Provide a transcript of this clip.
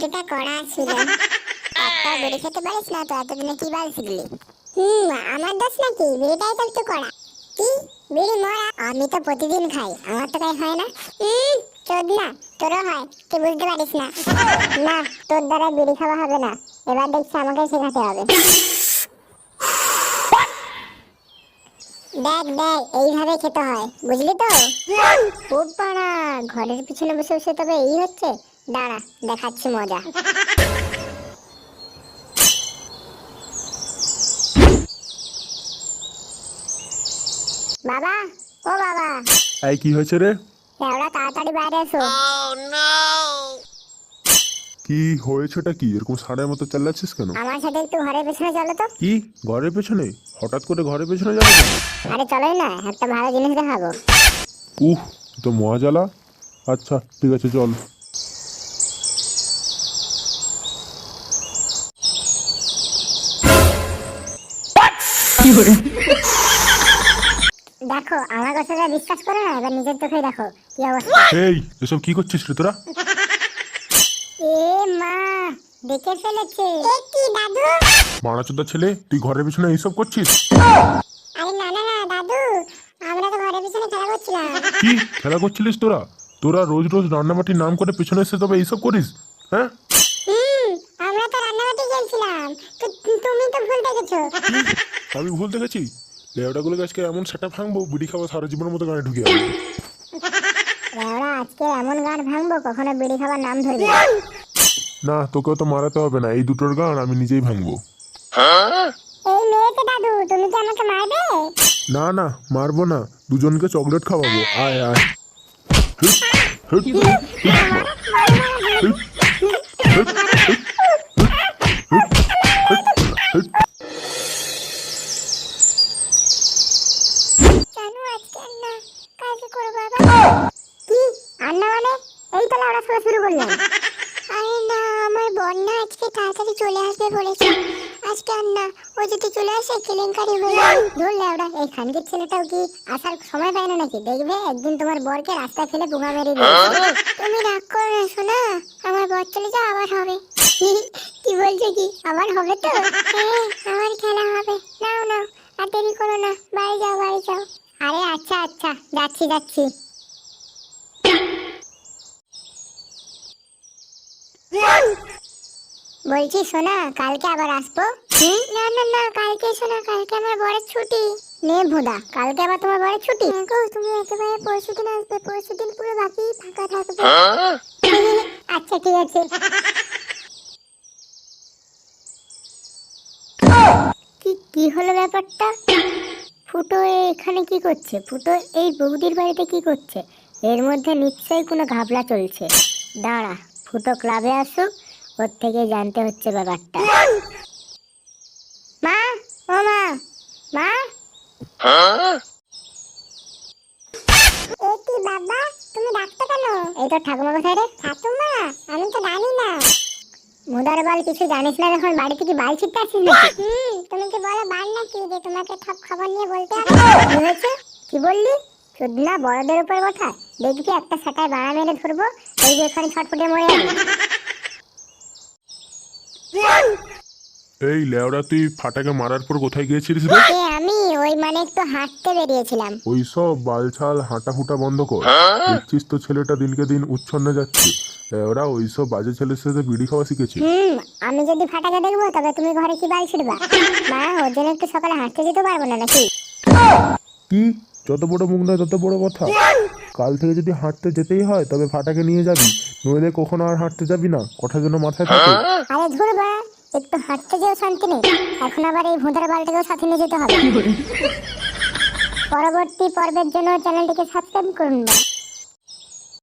বিড়িটা করা ছিল খেতে পারিস না, তো এতদিনে কি শিখলি হুম, আমার দোষ নাকি? তো একটু করা কি? বিড়ি মরা? আমি তো প্রতিদিন খাই, আমার তো হয় না। হুম না তোরও হয়, তুই বুঝতে পারিস না। না, তোর দ্বারা বিড়ি খাওয়া হবে না। এবার দেখছি আমাকে শেখাতে হবে। দেখ দেখ, এইভাবে খেতে হয়, বুঝলি তো? ও পাড়া, ঘরের পিছনে বসে বসে তবে এই হচ্ছে। দাঁড়া দেখাচ্ছি মজা। বাবা ও বাবা। এই কি হয়েছে রে? লেওড়া তাড়াতাড়ি বাইরে এসো। কি হয়েছেটা কি? এরকম সাড়ের মতো চালাচ্ছিস কেন? আমার সাথে একটু ঘরের পেছনে চলো তো। কি? ঘরের পেছনে? হঠাৎ করে ঘরের পেছনে যাবে? আরে চলোই না একটা ভালো জিনিস দেখাবো। উহ তো মহা জ্বালা আচ্ছা ঠিক আছে চল। দেখো আমার কথাটা বিশ্বাস করো না এবার নিজের চোখেই দেখো কি অবস্থা। এই এসব কি করছিস রে তোরা? এ মা দেখে ফেলেছে। কি দাদু। মারাচোদা ছেলে তুই ঘরের পেছনে এইসব করছিস? আরে না না না দাদু আমরা তো ঘরের পিছনে খেলা করছিলাম। কি খেলা করছিলিস তোরা? তোরা রোজ রোজ রান্নাবাটির নাম করে পেছনে এসে তবে এইসব করিস হ্যাঁ? হুম আমরা তো রান্নাবাটি খেলছিলাম। তো তুমি তো ভুল দেখেছ। আমি ভুল দেখেছি লেওটাগুলো আজকে এমন সেটা ভাঙবো বিড়ি খাওয়া সারা জীবনের মতো গানে ঢুকে যাবে আজকে এমন গান ভাঙবো কখনো বিড়ি খাবার নাম ধরবে না তোকেও তো মারাতে হবে না এই দুটোর গান আমি নিজেই ভাঙবো এই মেয়েকে দাদু তুমি কি আমাকে মারবে না না মারবো না দুজনকে চকলেট খাওয়াবো আয় আয়। হুট, হুট, হুট, হুট, লাউড়া শুরু করলাম। আরে না, আমার বন্যা আজকে তাড়াতাড়ি চলে আসবে বলেছে। আজকে আর না, ও যদি চলে আসে, কেলেঙ্কারি হয়ে যাবে ধর লাউড়া এই খানকির ছেলেটাও কি আসার সময় পায় না নাকি? দেখবে একদিন তোমার বরকে রাস্তায় ফেলে পুঙা মেরে দিয়েছে। তুমি রাগ করো না, শোনা। আমার বর চলে যাও, আবার হবে। কি বলছে কি? আবার হবে তো? হ্যাঁ আমার খেলা হবে। নাও নাও, আর দেরি করো না। বাড়ি যাও বাড়ি যাও। আরে আচ্ছা আচ্ছা যাচ্ছি যাচ্ছি। বলছি শোনা কালকে আবার আসব? না না না কালকে শোনা কালকে আমার বড় ছুটি। নে ভোদা কালকে আবার তোমার বড় ছুটি। গো তুমি একেবারে পরশু দিন আসবে পরশু দিন পুরো বাকি ফাঁকা থাকবে। আচ্ছা ঠিক আছে। কি কি হলো ব্যাপারটা? ফুটো এখানে কি করছে? ফুটো এই বৌদির বাড়িতে কি করছে? এর মধ্যে নিশ্চয়ই কোনো ঘাবলা চলছে। দাঁড়া। ফুটো ক্লাবে আসুক ওর থেকে জানতে হচ্ছে ব্যাপারটা। মা ও মা মা। এ কি বাবা তুমি ডাকতে কেন? এই তো ঠাকুমা কোথায় রে? ঠাকুমা আমি তো জানি না। মুদার বাল কিছু জানিস না যখন বাড়ি থেকে বাল ছিটতে আসিস হুম তুমি কি বলো বাল নাকি? যে তোমাকে সব খবর নিয়ে বলতে হবে কি হয়েছে? কি বললি? শুধু না বড়দের উপর কথা দেখবি একটা সাটায় বাড়া মেরে ধরবো এই যে এখানে ছটফটে মরে যাবে এই লেওড়া তুই ফাটাকে মারার পর কোথায় গিয়েছিলিস রে? এ আমি ওই মানে একটু হাঁটতে বেরিয়েছিলাম। ওই সব বালছাল হাঁটা হুটা বন্ধ কর। দেখছিস তো ছেলেটা দিনকে দিন উচ্ছন্নে যাচ্ছে। ওরা ওইসব বাজে ছেলের সাথে বিড়ি খাওয়া শিখেছে। হুম আমি যদি ফাটাকে দেখব তবে তুমি ঘরে কি বাল ছিড়বা? মা ওর জন্য একটু সকালে হাঁটতে যেতে পারব না নাকি? কি? যত বড় মুখ নয় তত বড় কথা। কাল থেকে যদি হাঁটতে যেতেই হয় তবে ফাটাকে নিয়ে যাবি। নইলে কখনো আর হাঁটতে যাবি না। কথা যেন মাথায় থাকে। আরে ধুর বা একটু হাঁটতে যেও শান্তি নেই। এখন আবার এই ভোঁদার বালটাকেও সাথে নিয়ে যেতে হবে। পরবর্তী পর্বের জন্য চ্যানেলটিকে সাবস্ক্রাইব করুন